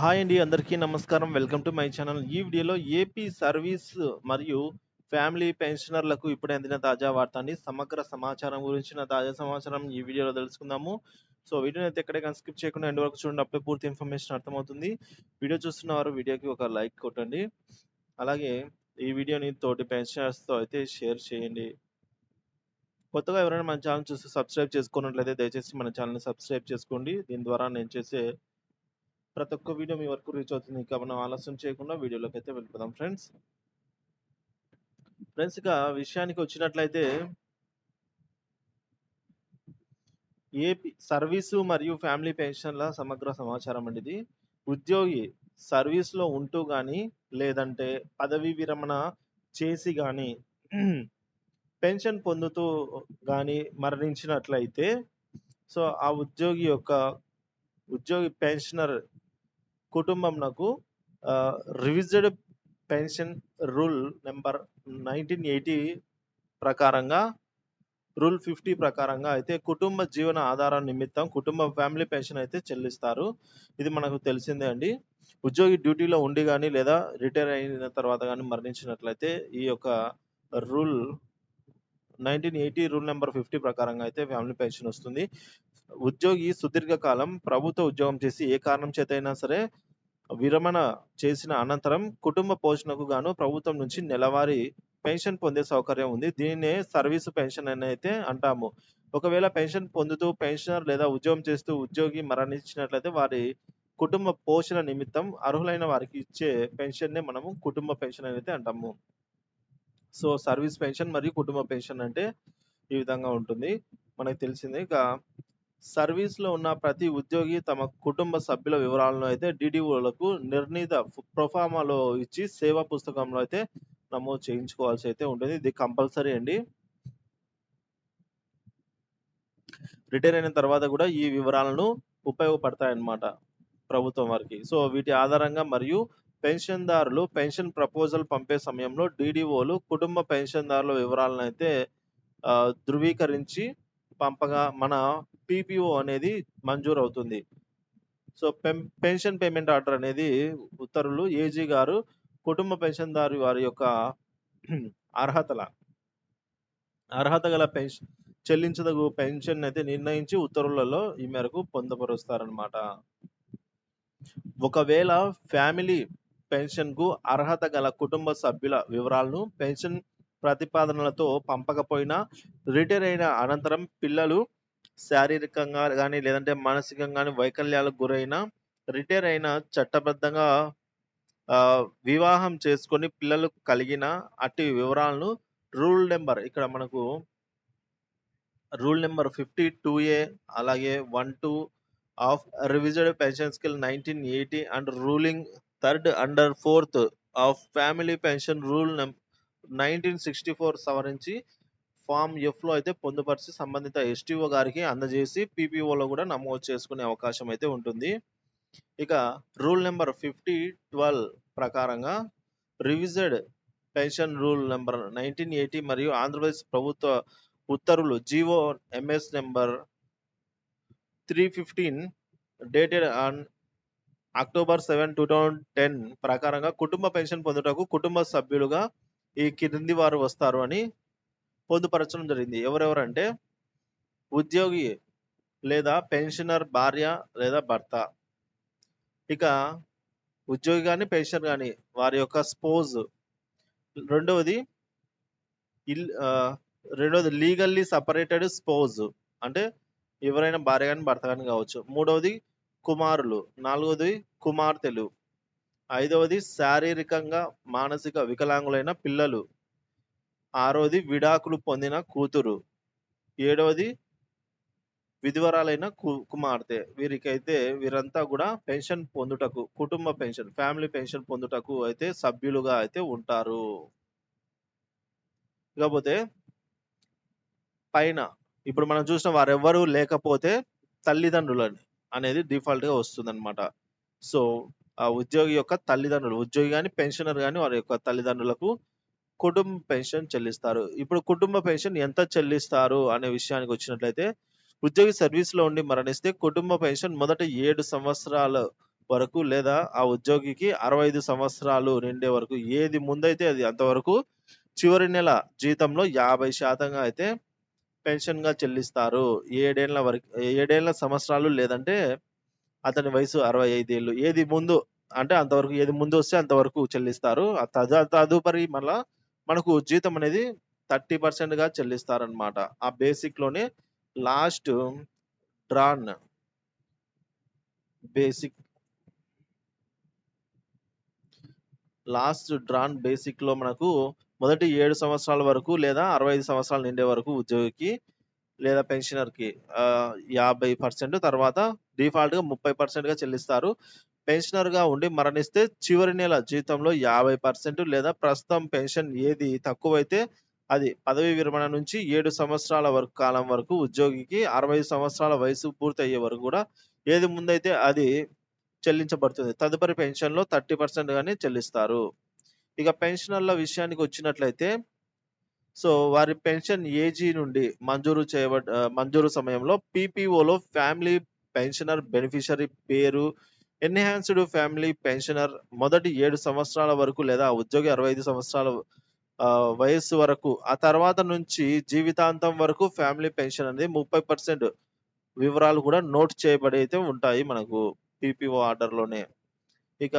Hi అండి అందరికీ నమస్కారం. Welcome to my channel. ఈ వీడియోలో ఏపీ సర్వీస్ మరియు ఫ్యామిలీ పెన్షనర్లకు ఇప్పుడే అందిన తాజా వార్త అండి. సమగ్ర సమాచారం గురించిన తాజా సమాచారం ఈ వీడియోలో తెలుసుకుందాము. సో వీడియోని అయితే ఎక్కడే కానీ స్కిప్ చేయకుండా ఎండ్ వరకు చూడండి అప్పుడే పూర్తి ఇన్ఫర్మేషన్ అర్థమవుతుంది. వీడియో చూస్తున్న వారు వీడియోకి ఒక లైక్ కొట్టండి. అలాగే ఈ వీడియోని తోటి పెన్షనర్స్తో అయితే షేర్ చేయండి. కొత్తగా ఎవరైనా మన ఛానల్ చూసి సబ్స్క్రైబ్ చేసుకున్నట్లయితే దయచేసి మన ఛానల్ని సబ్స్క్రైబ్ చేసుకోండి. దీని ద్వారా నేను చేసే ప్రతి ఒక్క వీడియో మీ వరకు రీచ్ అవుతుంది. ఇక మనం ఆలస్యం చేయకుండా వీడియోలోకి అయితే వెళ్ళిపోదాం ఫ్రెండ్స్ ఫ్రెండ్స్ ఇక విషయానికి వచ్చినట్లయితే ఏపీ సర్వీసు మరియు ఫ్యామిలీ పెన్షన్ల సమగ్ర సమాచారం అండి ఇది. ఉద్యోగి సర్వీస్లో ఉంటూ కానీ లేదంటే పదవీ విరమణ చేసి గాని పెన్షన్ పొందుతూ కానీ మరణించినట్లయితే సో ఆ ఉద్యోగి యొక్క ఉద్యోగి pensioner కుటుంబంనకు revised pension rule number nineteen eighty ప్రకారంగా రూల్ ఫిఫ్టీ ప్రకారంగా అయితే కుటుంబ జీవన ఆధార నిమిత్తం కుటుంబ ఫ్యామిలీ పెన్షన్ అయితే చెల్లిస్తారు. ఇది మనకు తెలిసిందే అండి. ఉద్యోగి డ్యూటీలో ఉండి కానీ లేదా రిటైర్ అయిన తర్వాత కానీ మరణించినట్లయితే ఈ యొక్క rule nineteen eighty rule number fifty ప్రకారంగా అయితే ఫ్యామిలీ పెన్షన్ వస్తుంది. ఉద్యోగి సుదీర్ఘకాలం ప్రభుత్వ ఉద్యోగం చేసి ఏ కారణం చేతైనా సరే విరమణ చేసిన అనంతరం కుటుంబ పోషణకు గాను ప్రభుత్వం నుంచి నెలవారీ పెన్షన్ పొందే సౌకర్యం ఉంది. దీన్నే సర్వీస్ పెన్షన్ అని అయితే అంటాము. ఒకవేళ పెన్షన్ పొందుతూ పెన్షనర్ లేదా ఉద్యోగం చేస్తూ ఉద్యోగి మరణించినట్లయితే వారి కుటుంబ పోషణ నిమిత్తం అర్హులైన వారికి ఇచ్చే పెన్షన్ నే మనము కుటుంబ పెన్షన్ అనేది అయితే అంటాము. సో సర్వీస్ పెన్షన్ మరియు కుటుంబ పెన్షన్ అంటే ఈ విధంగా ఉంటుంది. మనకు తెలిసింది ఇక సర్వీస్లో ఉన్న ప్రతి ఉద్యోగి తమ కుటుంబ సభ్యుల వివరాలను అయితే డిడిఓలకు నిర్ణీత ప్రొఫామాలో ఇచ్చి సేవా పుస్తకంలో అయితే నమోదు చేయించుకోవాల్సి అయితే ఉంటుంది. ఇది కంపల్సరీ అండి. రిటైర్ అయిన తర్వాత కూడా ఈ వివరాలను ఉపయోగపడతాయన్నమాట ప్రభుత్వం వారికి. సో వీటి ఆధారంగా మరియు పెన్షన్దారులు పెన్షన్ ప్రపోజల్ పంపే సమయంలో డిడిఓలు కుటుంబ పెన్షన్దారుల వివరాలను అయితే ధృవీకరించి పంపగా మన పీపీఓ అనేది మంజూరు అవుతుంది so pen- pension payment order అనేది ఉత్తర్వులు ఏజీ గారు కుటుంబ పెన్షన్దారు వారి యొక్క అర్హతల అర్హత గల పెన్షన్ చెల్లించదగు పెన్షన్ అయితే నిర్ణయించి ఉత్తర్వులలో ఈ మేరకు పొందపరుస్తారనమాట ఒకవేళ ఫ్యామిలీ పెన్షన్కు అర్హత గల కుటుంబ సభ్యుల వివరాలను పెన్షన్ ప్రతిపాదనలతో పంపకపోయినా రిటైర్ అయిన అనంతరం పిల్లలు శారీరకంగా కానీ లేదంటే మానసికంగా కానీ వైకల్యాలకు గురైన రిటైర్ అయిన చట్టబద్ధంగా ఆ, వివాహం చేసుకొని పిల్లలు కలిగిన అట్టి వివరాలను రూల్ నెంబర్ ఇక్కడ మనకు rule number fifty two A అలాగే one two of revised pension skill nineteen eighty and ruling third under fourth of family pension rule nineteen sixty four సవరించి ఫామ్ ఎఫ్లో అయితే పొందుపరిచి సంబంధిత ఎస్టీఓ గారికి అందజేసి పీపీఓలో లో కూడా నమోదు చేసుకునే అవకాశం అయితే ఉంటుంది. ఇక రూల్ నెంబర్ ఫిఫ్టీ ట్వెల్వ్ ప్రకారంగా revised pension rule number nineteen eighty మరియు ఆంధ్రప్రదేశ్ ప్రభుత్వ ఉత్తర్వులు G O M S number three fifteen dated on October seven two thousand ten ప్రకారంగా కుటుంబ పెన్షన్ పొందుటకు కుటుంబ సభ్యులుగా ఈ కింది వారు వస్తారు అని పొందుపరచడం జరిగింది. ఎవరెవరంటే ఉద్యోగి లేదా పెన్షనర్ భార్య లేదా భర్త. ఇక ఉద్యోగి కానీ పెన్షనర్ కానీ వారి యొక్క స్పోజ్. రెండవది ఇల్ రెండవది లీగల్లీ సపరేటెడ్ స్పోజ్. అంటే ఎవరైనా భార్య కానీ భర్త కానీ కావచ్చు. మూడవది కుమారులు. నాలుగవది కుమార్తెలు. ఐదవది శారీరకంగా మానసిక వికలాంగులైన పిల్లలు. ఆరవది విడాకులు పొందిన కూతురు. ఏడవది విధవరాలైన కు- కుమార్తె. వీరికైతే వీరంతా కూడా పెన్షన్ పొందుటకు కుటుంబ పెన్షన్ ఫ్యామిలీ పెన్షన్ పొందుటకు అయితే సభ్యులుగా అయితే ఉంటారు. ఇకపోతే పైన ఇప్పుడు మనం చూసిన వారెవ్వరూ లేకపోతే తల్లిదండ్రులని అనేది డిఫాల్ట్గా వస్తుంది సో ఆ ఉద్యోగి యొక్క తల్లిదండ్రులు ఉద్యోగి కానీ పెన్షనర్ కానీ వారి యొక్క తల్లిదండ్రులకు కుటుంబ పెన్షన్ చెల్లిస్తారు ఇప్పుడు కుటుంబ పెన్షన్ ఎంత చెల్లిస్తారు అనే విషయానికి వచ్చినట్లయితే ఉద్యోగి సర్వీస్లో ఉండి మరణిస్తే కుటుంబ పెన్షన్ మొదట ఏడు సంవత్సరాల వరకు లేదా ఆ ఉద్యోగికి 65 సంవత్సరాలు నిండే వరకు ఏది ముందైతే అది అంతవరకు చివరి నెల జీతంలో 50% అయితే పెన్షన్‌గా చెల్లిస్తారు. ఏడేళ్ళ వరకు ఏడేళ్ళ సంవత్సరాలు లేదంటే అతని వయసు 65 ఏళ్ళు. ఏది ముందు అంటే అంతవరకు ఏది ముందు వస్తే అంతవరకు చెల్లిస్తారు. తదుపరి మళ్ళా మనకు జీతం అనేది 30%గా చెల్లిస్తారనమాట. ఆ బేసిక్‌లోనే last drawn basic last drawn బేసిక్‌లో మనకు మొదటి ఏడు సంవత్సరాల వరకు లేదా 65 సంవత్సరాలు నిండే వరకు ఉద్యోగికి లేదా పెన్షనర్‌కి ఆహ్, 50% తర్వాత డిఫాల్ట్‌గా 30%గా చెల్లిస్తారు. పెన్షనర్‌గా ఉండి మరణిస్తే చివరి నెల జీతంలో 50% లేదా ప్రస్తుతం పెన్షన్ ఏది తక్కువైతే అది పదవీ విరమణ నుంచి ఏడు సంవత్సరాల వరకు కాలం వరకు ఉద్యోగికి 65 సంవత్సరాల వయసు పూర్తయ్యే వరకు కూడా ఏది ముందైతే అది చెల్లించబడుతుంది. తదుపరి పెన్షన్‌లో థర్టీ పర్సెంట్ గానే చెల్లిస్తారు. ఇక పెన్షనర్ల విషయానికి వచ్చినట్లయితే సో, వారి పెన్షన్ ఏజీ నుండి మంజూరు చేయబ మంజూరు సమయంలో పీపీఓలో ఫ్యామిలీ పెన్షనర్ బెనిఫిషరీ పేరు, ఎన్‌హాన్స్‌డ్ ఫ్యామిలీ పెన్షనర్ మొదటి ఏడు సంవత్సరాల వరకు లేదా ఉద్యోగి అరవై ఐదు సంవత్సరాల వయస్సు వరకు, ఆ తర్వాత నుంచి జీవితాంతం వరకు ఫ్యామిలీ పెన్షన్ అనేది 30% వివరాలు కూడా నోట్ చేయబడి అయితే ఉంటాయి మనకు పీపీఓ ఆర్డర్‌లోనే. ఇక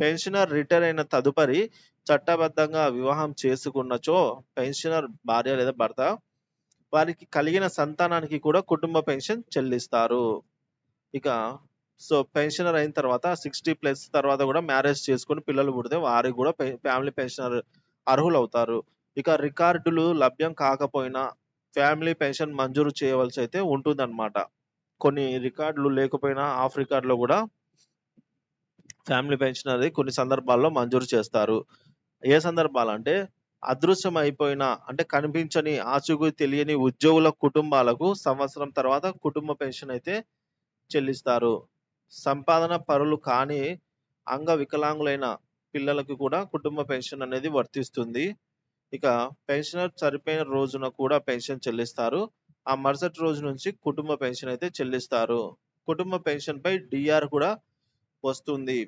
పెన్షనర్ రిటైర్ అయిన తదుపరి చట్టబద్ధంగా వివాహం చేసుకున్నచో పెన్షనర్ భార్య లేదా భర్త వారికి కలిగిన సంతానానికి కూడా కుటుంబ పెన్షన్ చెల్లిస్తారు. ఇక సో, పెన్షనర్ అయిన తర్వాత 60 ప్లస్ తర్వాత కూడా మ్యారేజ్ చేసుకొని పిల్లలు పుడితే వారికి కూడా ఫ్యామిలీ పెన్షనర్ అర్హులవుతారు. ఇక రికార్డులు లభ్యం కాకపోయినా ఫ్యామిలీ పెన్షన్ మంజూరు చేయవలసి అయితే ఉంటుందన్నమాట. కొన్ని రికార్డులు లేకపోయినా ఆఫ్ రికార్డులో కూడా ఫ్యామిలీ పెన్షన్ అనేది కొన్ని సందర్భాల్లో మంజూరు చేస్తారు. ఏ సందర్భాలంటే అదృశ్యం అయిపోయిన అంటే కనిపించని, ఆచూకు తెలియని ఉద్యోగుల కుటుంబాలకు సంవత్సరం తర్వాత కుటుంబ పెన్షన్ అయితే చెల్లిస్తారు. సంపాదన పరులు కాని అంగవికలాంగులైన పిల్లలకు కూడా కుటుంబ పెన్షన్ అనేది వర్తిస్తుంది. ఇక పెన్షనర్ చనిపోయిన రోజున కూడా పెన్షన్ చెల్లిస్తారు. ఆ మరుసటి రోజు నుంచి కుటుంబ పెన్షన్ అయితే చెల్లిస్తారు. కుటుంబ పెన్షన్ పై డిఆర్ కూడా వస్తుంది.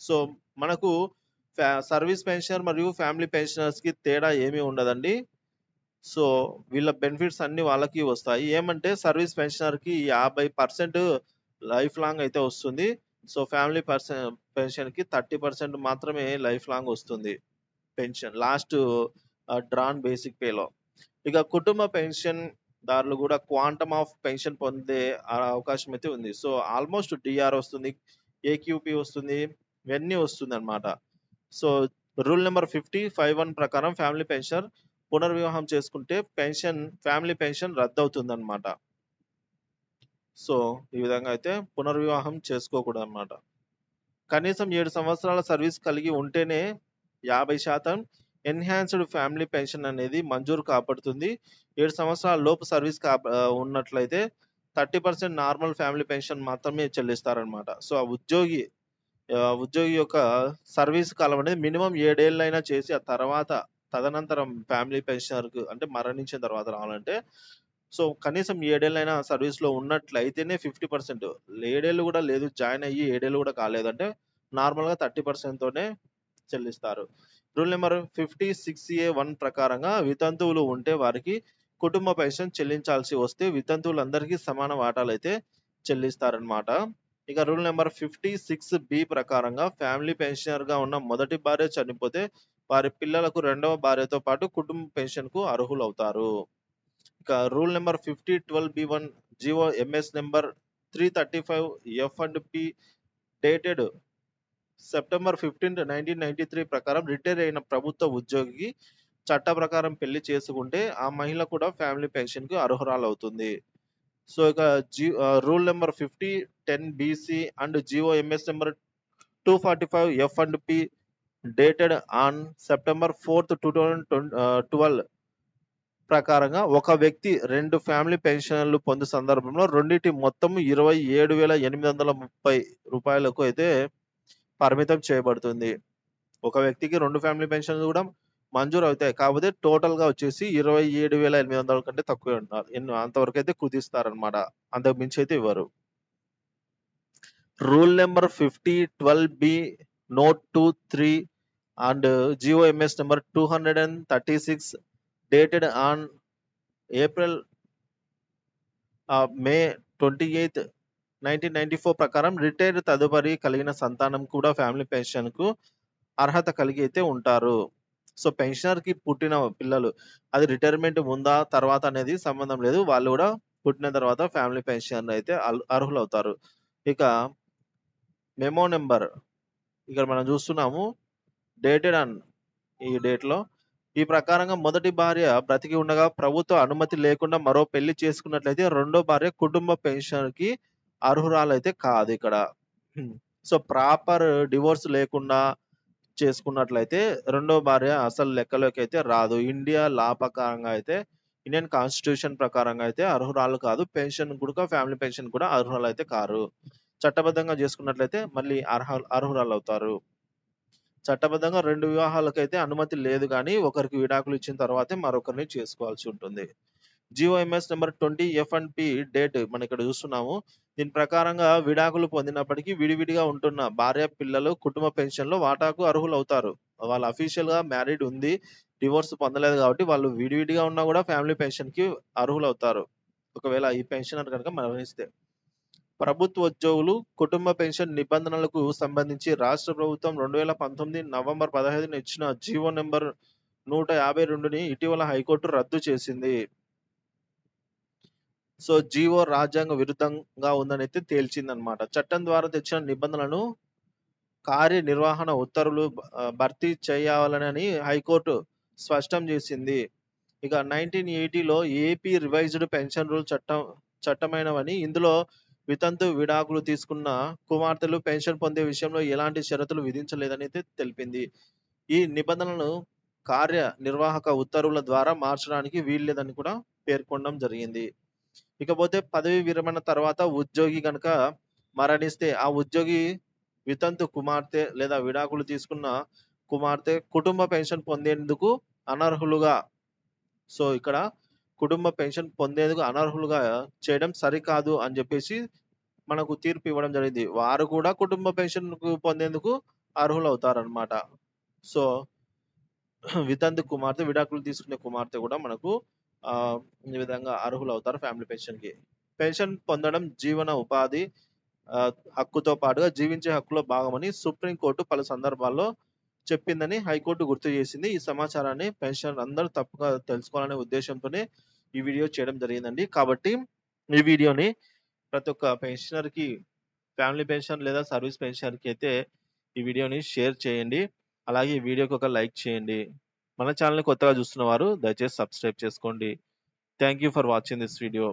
సో, మనకు ఫ్యా సర్వీస్ పెన్షనర్ మరియు ఫ్యామిలీ పెన్షనర్స్‌కి తేడా ఏమీ ఉండదండి. సో, వీళ్ళ బెనిఫిట్స్ అన్నీ వాళ్ళకి వస్తాయి. ఏమంటే సర్వీస్ పెన్షనర్‌కి 50% లైఫ్ లాంగ్ అయితే వస్తుంది. సో, ఫ్యామిలీ పర్సన్ పెన్షన్‌కి 30% మాత్రమే లైఫ్ లాంగ్ వస్తుంది. పెన్షన్ లాస్ట్ డ్రాన్ బేసిక్ పేలో. ఇక కుటుంబ పెన్షన్ దారులు కూడా క్వాంటమ్ ఆఫ్ పెన్షన్ పొందే అవకాశం అయితే ఉంది. సో, ఆల్‌మోస్ట్ డిఆర్ వస్తుంది. ఏక్యూపీ వస్తుంది. ఇవన్నీ వస్తుందన్నమాట. So, rule number fifty five one ప్రకారం ఫ్యామిలీ పెన్షన్ పునర్వివాహం చేసుకుంటే పెన్షన్ ఫ్యామిలీ పెన్షన్ రద్దవుతుందన్నమాట. సో, ఈ విధంగా అయితే పునర్వివాహం చేసుకోకూడదు అనమాట కనీసం ఏడు సంవత్సరాల సర్వీస్ కలిగి ఉంటేనే 50% ఎన్‌హాన్స్‌డ్ ఫ్యామిలీ పెన్షన్ అనేది మంజూరు కాబడుతుంది. ఏడు సంవత్సరాల లోపు సర్వీస్ కా ఉన్నట్లయితే thirty percent normal family pension మాత్రమే చెల్లిస్తారనమాట సో, ఆ ఉద్యోగి ఉద్యోగి యొక్క సర్వీస్ కాలం అనేది మినిమం ఏడేళ్ళైనా చేసి ఆ తర్వాత తదనంతరం ఫ్యామిలీ పెన్షనర్‌కు అంటే మరణించిన తర్వాత రావాలంటే సో, కనీసం ఏడేళ్ళైనా సర్వీస్‌లో ఉన్నట్లయితేనే ఫిఫ్టీ పర్సెంట్ ఏడేళ్ళు కూడా లేదు జాయిన్ అయ్యి ఏడేళ్ళు కూడా కాలేదంటే నార్మల్‌గా 30% తోనే చెల్లిస్తారు. Rule number fifty six A one ప్రకారంగా వితంతువులు ఉంటే వారికి కుటుంబ పెన్షన్ చెల్లించాల్సి వస్తే వితంతువులందరికీ సమాన వాటాలైతే చెల్లిస్తారనమాట ఇక rule number fifty six B ప్రకారంగా ఫ్యామిలీ పెన్షనర్‌గా ఉన్న మొదటి భార్య చనిపోతే వారి పిల్లలకు రెండవ భార్యతో పాటు కుటుంబ పెన్షన్‌కు అర్హులవుతారు. ఇక rule number fifty twelve B one GO MS number three thirty five F and P dated September 15, 1993 ప్రకారం రిటైర్ అయిన ప్రభుత్వ ఉద్యోగికి చట్ట ప్రకారం పెళ్ళి చేసుకుంటే ఆ మహిళ కూడా ఫ్యామిలీ పెన్షన్‌కి అర్హురాలవుతుంది. సో, ఇక జీ ah, rule number 50, 10బీసీ and GO MS number two forty five F and P dated on September fourth two thousand twelve ప్రకారంగా ఒక వ్యక్తి రెండు ఫ్యామిలీ పెన్షన్‌లు పొందే సందర్భంలో రెండింటి మొత్తం ఇరవై ఏడు వేల ఎనిమిది వందల ముప్పై రూపాయలకు అయితే పరిమితం చేయబడుతుంది. ఒక వ్యక్తికి రెండు ఫ్యామిలీ పెన్షన్‌లు కూడా మంజూరు అవుతాయి కాకపోతే టోటల్‌గా వచ్చేసి 27,800 కంటే తక్కువే ఉన్నారు ఎన్నో అంతవరకు అయితే కుదిస్తారనమాట అంతకు మించి అయితే ఇవ్వరు. Rule number 50 12 B note 2 3 and GO MS number 236 dated on April ah, May 28 1994 ప్రకారం రిటైర్డ్ తదుపరి కలిగిన సంతానం కూడా ఫ్యామిలీ పెన్షన్‌కు అర్హత కలిగి అయితే ఉంటారు. సో, పెన్షనర్‌కి పుట్టిన పిల్లలు అది రిటైర్మెంట్ ముందా? తర్వాత అనేది సంబంధం లేదు. వాళ్ళు కూడా పుట్టిన తర్వాత ఫ్యామిలీ పెన్షన్ అయితే అర్హులవుతారు. ఇక మెమో నెంబర్ ఇక్కడ మనం చూస్తున్నాము. డేటెడ్ అన్ ఈ డేట్‌లో ఈ ప్రకారంగా మొదటి భార్య బ్రతికి ఉండగా ప్రభుత్వ అనుమతి లేకుండా మరో పెళ్ళి చేసుకున్నట్లయితే రెండో భార్య కుటుంబ పెన్షన్‌కి అర్హురాలైతే కాదు ఇక్కడ. సో, ప్రాపర్ డివోర్స్ లేకుండా చేసుకున్నట్లయితే రెండో భార్య అసలు లెక్కలోకి అయితే రాదు. ఇండియా లా ప్రకారంగా అయితే ఇండియన్ కాన్స్టిట్యూషన్ ప్రకారంగా అయితే అర్హురాలు కాదు. పెన్షన్ కూడా ఫ్యామిలీ పెన్షన్ కూడా అర్హురాలు అయితే కారు. చట్టబద్ధంగా చేసుకున్నట్లయితే మళ్ళీ అర్హ అర్హురాలవుతారు. చట్టబద్ధంగా రెండు వివాహాలకైతే అనుమతి లేదు కానీ ఒకరికి విడాకులు ఇచ్చిన తర్వాతే మరొకరిని చేసుకోవాల్సి ఉంటుంది. GO MS number twenty F and P date మనం ఇక్కడ చూస్తున్నాము. దీని ప్రకారంగా విడాకులు పొందినప్పటికీ విడివిడిగా ఉంటున్న భార్య, పిల్లలు కుటుంబ పెన్షన్‌లో వాటాకు అర్హులవుతారు. వాళ్ళు అఫీషియల్‌గా మ్యారీడ్ ఉంది. డివోర్స్ పొందలేదు కాబట్టి వాళ్ళు విడివిడిగా ఉన్నా కూడా ఫ్యామిలీ పెన్షన్‌కి అర్హులవుతారు. ఒకవేళ ఈ పెన్షనర్ కనుక మరణిస్తే. ప్రభుత్వ ఉద్యోగులు కుటుంబ పెన్షన్ నిబంధనలకు సంబంధించి రాష్ట్ర ప్రభుత్వం 2019 నవంబర్ 15న ఇచ్చిన జీవో నంబర్ 152ని ఇటీవల హైకోర్టు రద్దు చేసింది. సో, జీవో రాజ్యాంగ విరుద్ధంగా ఉందని అయితే తేల్చింది తేల్చిందన్నమాట. చట్టం ద్వారా తెచ్చిన నిబంధనలను కార్యనిర్వహణ ఉత్తర్వులు భర్తీ చేయాలని హైకోర్టు స్పష్టం చేసింది. ఇక 1980లో ఏపీ రివైజ్డ్ పెన్షన్ రూల్ చట్టం చట్టమైనవని ఇందులో వితంతు విడాకులు తీసుకున్న కుమార్తెలు పెన్షన్ పొందే విషయంలో ఎలాంటి షరతులు విధించలేదనైతే తెలిపింది. ఈ నిబంధనలను కార్యనిర్వాహక ఉత్తర్వుల ద్వారా మార్చడానికి వీల్లేదని కూడా పేర్కొనడం జరిగింది. ఇకపోతే పదవీ విరమణ తర్వాత ఉద్యోగి గనక మరణిస్తే ఆ ఉద్యోగి వితంతు కుమార్తె లేదా విడాకులు తీసుకున్న కుమార్తె కుటుంబ పెన్షన్ పొందేందుకు అనర్హులుగా సో, ఇక్కడ కుటుంబ పెన్షన్ పొందేందుకు అనర్హులుగా చేయడం సరికాదు అని చెప్పేసి మనకు తీర్పు ఇవ్వడం జరిగింది. వారు కూడా కుటుంబ పెన్షన్ పొందేందుకు అర్హులవుతారన్నమాట. సో, వితంతు కుమార్తె, విడాకులు తీసుకునే కుమార్తె కూడా మనకు ఈ విధంగా అర్హులవుతారు ఫ్యామిలీ పెన్షన్‌కి. పెన్షన్ పొందడం జీవన ఉపాధి హక్కుతో పాటుగా జీవించే హక్కులో భాగమని సుప్రీం కోర్టు పలు సందర్భాల్లో చెప్పిందని హైకోర్టు గుర్తు చేసింది. ఈ సమాచారాన్ని పెన్షన్ అందరూ తప్పుగా తెలుసుకోవాలనే ఉద్దేశంతోనే ఈ వీడియో చేయడం జరిగిందండి. కాబట్టి ఈ వీడియోని ప్రతి ఒక్క పెన్షనర్‌కి ఫ్యామిలీ పెన్షన్ లేదా సర్వీస్ పెన్షనర్‌కి అయితే ఈ వీడియోని షేర్ చేయండి. అలాగే ఈ వీడియోకి ఒక లైక్ చేయండి. మన ఛానల్ని కొత్తగా చూస్తున్న వారు దయచేసి సబ్స్క్రైబ్ చేసుకోండి. Thank you for watching this video.